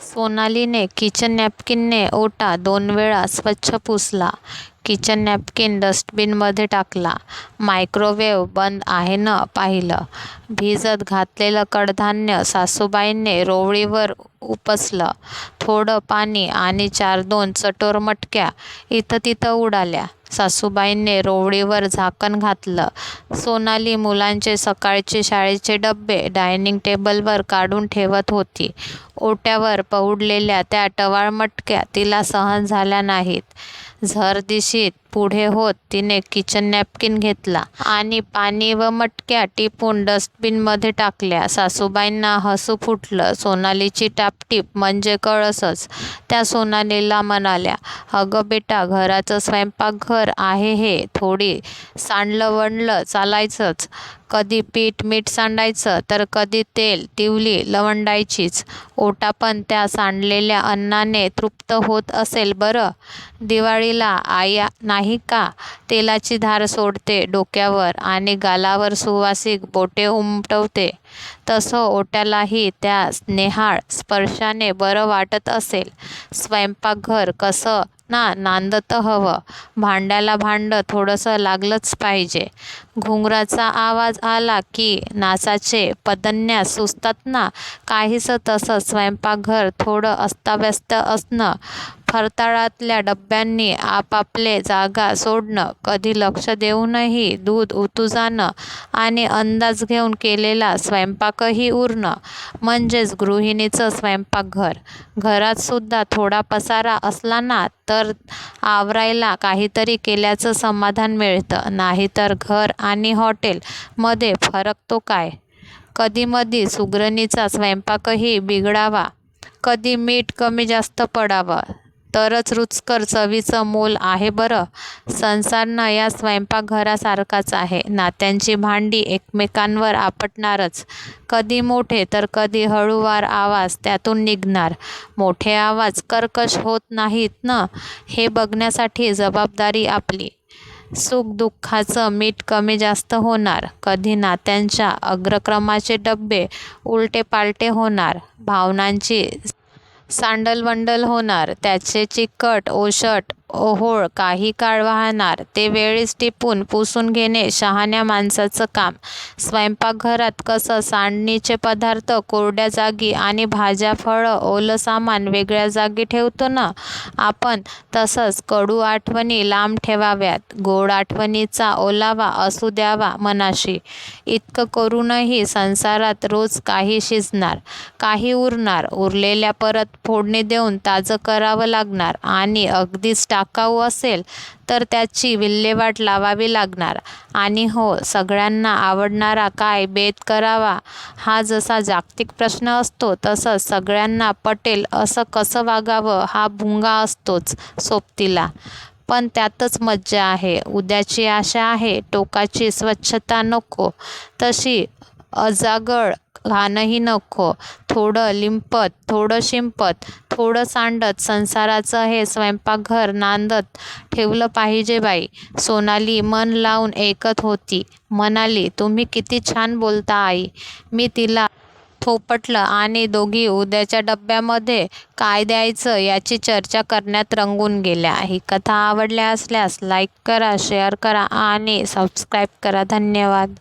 सोनालीने kitchen नॅपकिनने ओटा दोन वेळा स्वच्छ पुसला. किचन नॅपकिन डस्टबिनमध्ये टाकला. मायक्रोवेव्ह बंद आहे न पाहिलं. भिजत घातलेलं कडधान्य सासूबाईंनी रोवळीवर उपसलं. थोडं पाणी आणि चार-दोन चटोर मटक्या इथं-तिथं उडाल्या. सासूबाईंनी रोवळीवर झाकण घातलं. सोनाली मुलांचे सकाळचे शाळेचे डबे डायनिंग टेबलवर काढून ठेवत होती. ओट्यावर पहुडलेल्या त्या टवाळ मटक्या तिला सहन झाल्या नाहीत. झरदिशीत पुढे होत तिने किचन नॅपकिन घेतला आणि पाणी व मटक्या टिपून डस्टबिनमध्ये टाकल्या. सासूबाईंना हसू फुटलं. सोनालीची टापटीप म्हणजे कळसच. त्या सोनालीला म्हणाल्या, अगं बेटा, घराचं स्वयंपाकघर आहे हे. थोडी सांडलं-वणलं चालायचंच. कधी पीठ मीठ सांडायचं तर कधी तेल तिवली लवंडायचीच. ओटा पण त्या सांडलेल्या अन्नाने तृप्त होत असेल बरं. दिवाळीला आया नाही का तेलाची धार सोडते डोक्यावर आणि गालावर सुवासिक बोटे उमटवते, तसं ओट्यालाही त्या स्नेहाळ स्पर्शाने बरं वाटत असेल. स्वयंपाकघर कसं ना नांदतं हवं. भांड्याला भांडं थोडंसं लागलंच पाहिजे. घुंगराचा आवाज आला की नाचाचे पदन्या सुचतात ना, काहीसं तसंच स्वयंपाकघर थोडं अस्ताव्यस्त असणं, फरताळातल्या डब्यांनी आपापले जागा सोडणं, कधी लक्ष देऊनही दूध उतू जाणं आणि अंदाज घेऊन केलेला स्वयंपाकही उरणं म्हणजेच गृहिणीचं स्वयंपाकघर. घरातसुद्धा थोडा पसारा असला ना तर आवरायला काहीतरी केल्याचं समाधान मिळतं. नाहीतर घर आणि हॉटेलमध्ये फरक तो काय. कधीमधी सुगरणीचा स्वयंपाकही बिघडावा, कधी मीठ कमी-जास्त पडावं, तरच रुचकर चवीचं मोल आहे बरं. संसार न या स्वयंपाकघरासारखाच आहे. नात्यांची भांडी एकमेकांवर आपटणारच. कधी मोठे तर कधी हळूवार आवाज त्यातून निघणार. मोठे आवाज कर्कश होत नाहीत ना हे बघण्यासाठी जबाबदारी आपली. सुख-दुःखाचं मीठ कमी-जास्त होणार. कधी नात्यांच्या अग्रक्रमाचे डब्बे उलटे-पालटे होणार. भावनांची सांडल-वंडल होणार. त्याचे चिकट ओशट ओहोळ काही काळ वाहणार. ते वेळीच टिपून पुसून घेणे शहाण्या माणसाचं काम. स्वयंपाकघरात कसं सांडणीचे पदार्थ कोरड्या जागी आणि भाज्या-फळं ओलं सामान वेगळ्या जागी ठेवतो ना आपण, तसंच कडू आठवणी लांब ठेवाव्यात. गोड आठवणीचा ओलावा असू द्यावा मनाशी. इतकं करूनही संसारात रोज काही शिजणार, काही उरणार. उरलेल्या परत फोडणी देऊन ताजं करावं लागणार आणि अगदीच टाकाऊ असेल तर त्याची विल्हेवाट लावावी लागणार. आणि हो, सगळ्यांना आवडणारा काय बेत करावा हा जसा जागतिक प्रश्न असतो, तसंच सगळ्यांना पटेल असं कसं वागावं हा भुंगा असतोच सोबतीला. पण त्यातच मज्जा आहे. उद्याची आशा आहे. टोकाची स्वच्छता नको, तशी अजागळ घाणही नको. थोडं लिंपत, थोडं शिंपत, थोडं सांडत संसाराचं हे स्वयंपाकघर नांदत ठेवलं पाहिजे बाई. सोनाली मन लावून ऐकत होती. म्हणाली, तुम्ही किती छान बोलता आई. मी तिला थोपटलं आणि दोघी उद्याच्या डब्यामध्ये काय द्यायचं याची चर्चा करण्यात रंगून गेल्या. ही कथा आवडल्या असल्यास लाईक करा, शेअर करा आणि सबस्क्राईब करा. धन्यवाद.